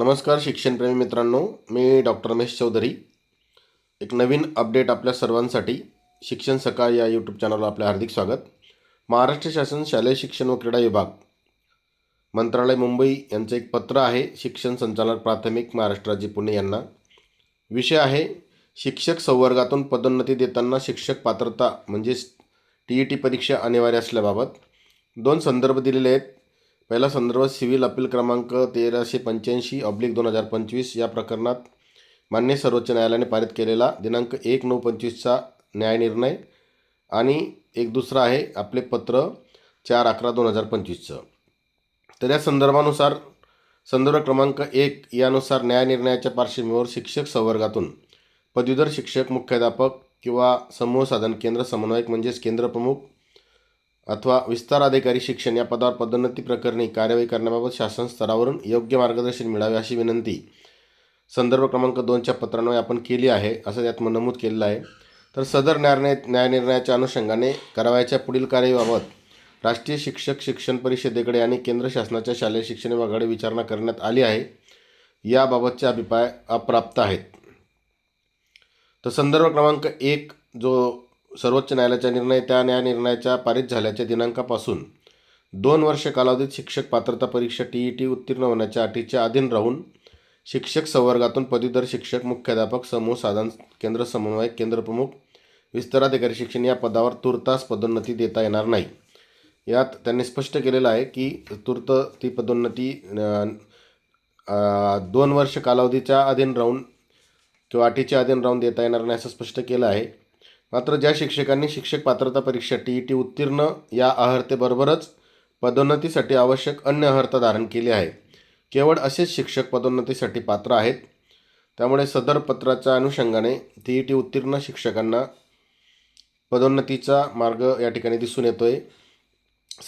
नमस्कार शिक्षणप्रेमी मित्रांनो. मी डॉक्टर रमेश चौधरी. एक नवीन अपडेट आपल्या सर्वांसाठी. शिक्षण सकाळ या यूट्यूब चॅनलवर आपले हार्दिक स्वागत. महाराष्ट्र शासन शालेय शिक्षण व क्रीडा विभाग मंत्रालय मुंबई यांचं एक पत्र आहे. शिक्षण संचालक प्राथमिक महाराष्ट्र राज्य पुणे यांना. विषय आहे शिक्षक संवर्गातून पदोन्नती देताना शिक्षक पात्रता म्हणजेच टी ई टी परीक्षा अनिवार्य असल्याबाबत. दोन संदर्भ दिलेले आहेत. पहिला संदर्भ सिव्हिल अपील क्रमांक तेराशे पंच्याऐंशी ऑब्लिक दोन हजार पंचवीस या प्रकरणात मान्य सर्वोच्च न्यायालयाने पारित केलेला दिनांक एक नऊ पंचवीसचा न्यायनिर्णय आणि एक दुसरा आहे आपले पत्र चार अकरा दोन हजार पंचवीसचं. तर या संदर्भानुसार संदर्भ क्रमांक एक यानुसार न्यायनिर्णयाच्या पार्श्वभूमीवर शिक्षक संवर्गातून पदवीधर शिक्षक मुख्याध्यापक किंवा समूह साधन केंद्र समन्वयक म्हणजेच केंद्र प्रमुख अथवा विस्तार अधिकारी शिक्षण या पदावर पदोन्नती प्रकरणी कार्यवाही करण्याबाबत शासन स्तरावरून योग्य मार्गदर्शन मिळावे अशी विनंती. संदर्भ क्रमांक दोनच्या पत्रांवर आपण केली आहे असं त्यात नमूद केलेलं आहे. तर सदर न्यायालय न्यायनिर्णयाच्या अनुषंगाने करावयाच्या पुढील कार्याबाबत राष्ट्रीय शिक्षक शिक्षण परिषदेकडे आणि केंद्र शासनाच्या शालेय शिक्षण विभागाकडे विचारणा करण्यात आली आहे याबाबतचे अभिप्राय अप्राप्त आहेत. तर संदर्भ क्रमांक एक जो सर्वोच्च न्यायालयाचा निर्णय त्या न्यायनिर्णयाच्या पारित झाल्याच्या दिनांकापासून दोन वर्ष कालावधीत शिक्षक पात्रता परीक्षा टी ई टी उत्तीर्ण होण्याच्या अटीच्या अधीन राहून शिक्षक संवर्गातून पदवीधर शिक्षक मुख्याध्यापक समूह साधन केंद्र समन्वयक केंद्रप्रमुख विस्ताराधिकारी शिक्षण या पदावर तुर्तास पदोन्नती देता येणार नाही. यात त्यांनी स्पष्ट केलेलं आहे की तूर्त ती पदोन्नती दोन वर्ष कालावधीच्या अधीन राहून किंवा अटीच्या अधीन राहून देता येणार नाही असं स्पष्ट केलं आहे. मात्र ज्या शिक्षकांनी शिक्षक पात्रता परीक्षा टी ई टी उत्तीर्ण या अर्हतेबरोबरच पदोन्नतीसाठी आवश्यक अन्य अर्हता धारण केली आहे केवळ असेच शिक्षक पदोन्नतीसाठी पात्र आहेत. त्यामुळे सदर पत्राच्या अनुषंगाने टी ई टी उत्तीर्ण शिक्षकांना पदोन्नतीचा मार्ग या ठिकाणी दिसून येतो आहे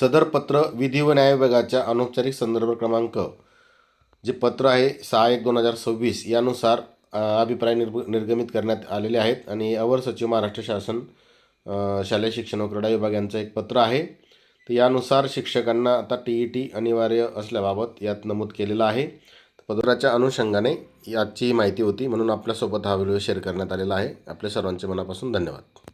सदर पत्र विधी व न्याय विभागाच्या अनौपचारिक संदर्भ क्रमांक जे पत्र आहे सहा एक दोन हजार सव्वीस यानुसार अभिप्राय निर्ग निर्गमित करण्यात आलेले आहेत. आणि अवर सचिव महाराष्ट्र शासन शालेय शिक्षण व क्रीडा विभाग यांचं एक पत्र आहे. तर यानुसार शिक्षकांना आता टी ई टी अनिवार्य असल्याबाबत यात नमूद केलेलं आहे. पत्राच्या अनुषंगाने याची माहिती होती म्हणून आपल्यासोबत हा व्हिडिओ शेअर करण्यात आलेला आहे. आपल्या सर्वांचे मनापासून धन्यवाद.